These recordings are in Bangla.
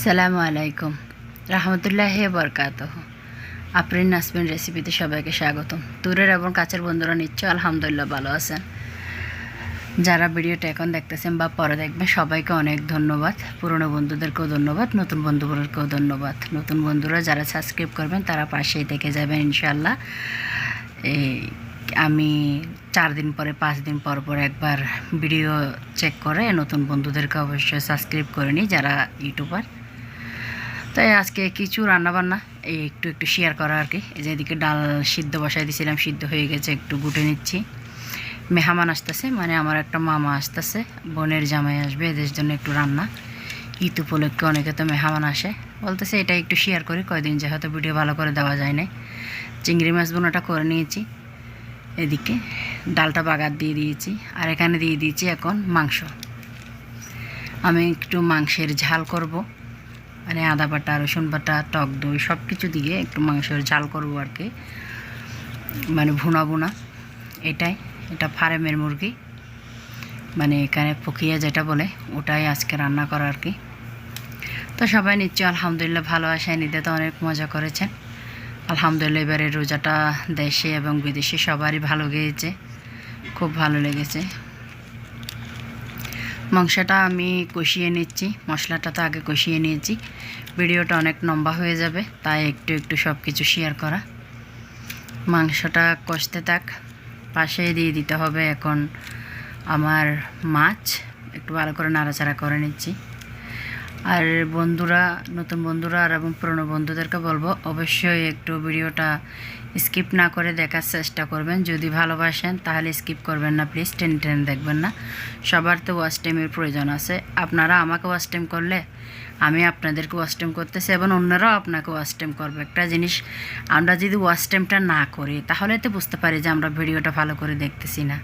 সালামু আলাইকুম। রহমতুল্লাহ বরকাত আপ্রিন নাসমিন রেসিপিতে সবাইকে স্বাগতম। দূরের এবং কাছের বন্ধুরা নিশ্চয় আলহামদুলিল্লাহ ভালো আছেন। যারা ভিডিওটা এখন দেখতেছেন বা পরে দেখবেন, সবাইকে অনেক ধন্যবাদ। পুরনো বন্ধুদেরকেও ধন্যবাদ, নতুন বন্ধুদেরকেও ধন্যবাদ। নতুন বন্ধুরা যারা সাবস্ক্রাইব করবেন, তারা পাশেই দেখে যাবেন ইনশাল্লাহ এই, আমি চার দিন পরে, পাঁচ দিন পর পর একবার ভিডিও চেক করে নতুন বন্ধুদেরকে অবশ্যই সাবস্ক্রাইব করে নিই, যারা ইউটিউবার তাই আজকে কিছু রান্নাবান্না এই একটু একটু শেয়ার করা আর কি। এই যে এদিকে ডাল সিদ্ধ বসাই দিয়েছিলাম সিদ্ধ হয়ে গেছে, একটু গুটে নিচ্ছি। মেহমান আসতেছে মানে আমার একটা মামা আসতেছে, বোনের জামাই আসবে, এদের জন্য একটু রান্না। ঈদ উপলক্ষে অনেকে তো মেহমান আসে। বলতেছে এটা একটু শেয়ার করি, কয়দিন যে হয়তো ভিডিও ভালো করে দেওয়া যায় নাই। চিংড়ি মাছ বোনাটা করে নিয়েছি। এদিকে ডালটা বাগার দিয়ে দিয়েছি, আর এখানে দিয়ে দিয়েছি এখন মাংস। আমি একটু মাংসের ঝাল করব। মানে আদা বাটা, রসুন বাটা, টক দই সব কিছু দিয়ে একটু মাংসের ঝাল করব আর কি। মানে ভুনা ভুনা, এটাই। এটা ফার্মের মুরগি। মানে এখানে পকিয়া যেটা বলে, ওটাই আজকে রান্না করা আর কি। তো সবাই নিশ্চয় আলহামদুলিল্লাহ ভালো আসায় নিতে তো অনেক মজা করেছেন। আলহামদুলিল্লাহ এবারে রোজাটা দেশে এবং বিদেশে সবারই ভালো গিয়েছে, খুব ভালো লেগেছে। মাংসটা আমি কষিয়ে নিচ্ছি। মশলাটা তো আগে কষিয়ে নিয়েছি। ভিডিওটা অনেক লম্বা হয়ে যাবে, তাই একটু একটু সব কিছু শেয়ার করা। মাংসটা কষতে থাক, পাশে দিয়ে দিতে হবে এখন আমার মাছ। একটু ভালো করে নাড়াচাড়া করে নিচ্ছি। আর বন্ধুরা, নতুন বন্ধুরা আর এবং পুরনো বন্ধুদেরকে বলব, অবশ্যই একটু ভিডিওটা স্কিপ না করে দেখার চেষ্টা করবেন। যদি ভালোবাসেন, তাহলে স্কিপ করবেন না, প্লিজ টেন টেন দেখবেন না। সবার তো ওয়াচ টাইমের প্রয়োজন আছে। আপনারা আমাকে ওয়াচ টাইম করলে, আমি আপনাদেরকে ওয়াচ টাইম করতেছি এবং অন্যরাও আপনাকে ওয়াচ টাইম করবে। একটা জিনিস, আমরা যদি ওয়াচ টাইমটা না করি, তাহলে তো বুঝতে পারি যে আমরা ভিডিওটা ভালো করে দেখতেছি না।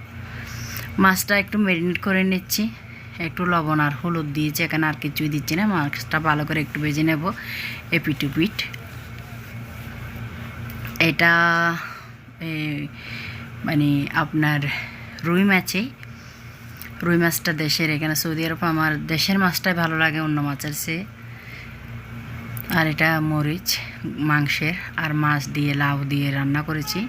মাছটা একটু মেরিনেট করে নিচ্ছি। একটু লবণ আর হলুদ দিয়েছি এখানে আর কিছুই দিচ্ছি না মাছটা ভালো করে একটু ভেজে নেব এপিটুপিট। এটা এ, মানে আপনার রুই মাছই। রুই মাছটা দেশের এখানে সৌদি আরব আমার দেশের মাছটাই ভালো লাগে অন্য মাছের চেয়ে। আর এটা মরিচ মাংসের আর মাছ দিয়ে লাউ দিয়ে রান্না করেছি।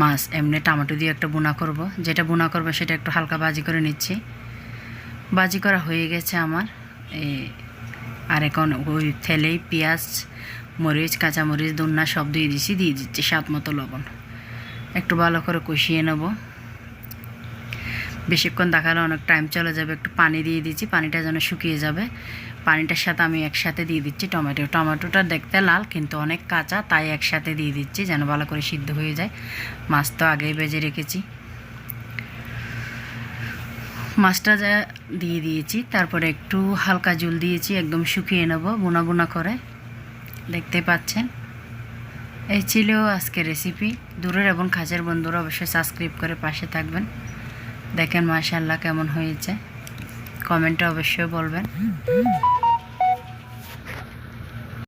মাছ এমনি টমেটো দিয়ে একটা বোনা করব যেটা বোনা করব সেটা একটু হালকা ভাজি করে নিচ্ছি। বাজি করা হয়ে গেছে আমার। আর এখন ওই থেলেই পেঁয়াজ, মরিচ, কাঁচামরিচ দুন্না সব দিয়ে দিছি, দিয়ে দিচ্ছি স্বাদ মতো লবণ। একটু ভালো করে কষিয়ে নেব। বেশিক্ষণ দেখালে অনেক টাইম চলে যাবে, একটু পানি দিয়ে দিচ্ছি, পানিটা যেন শুকিয়ে যাবে। পানিটার সাথে আমি একসাথে দিয়ে দিচ্ছি টমেটো। টমেটোটা দেখতে লাল, কিন্তু অনেক কাঁচা, তাই একসাথে দিয়ে দিচ্ছি যেন ভালো করে সিদ্ধ হয়ে যায়। মাছ তো আগেই বেজে রেখেছি। মাছটা যা দিয়ে দিয়েছি, তারপরে একটু হালকা জল দিয়েছি, একদম শুকিয়ে নেব, বোনা বোনা করে। দেখতে পাচ্ছেন? এই ছিল আজকে রেসিপি দূরের এবং খাঁচের বন্ধুরা অবশ্যই সাবস্ক্রাইব করে পাশে থাকবেন। দেখেন মাশাল্লাহ কেমন হয়েছে। কমেন্টে অবশ্যই বলবেন।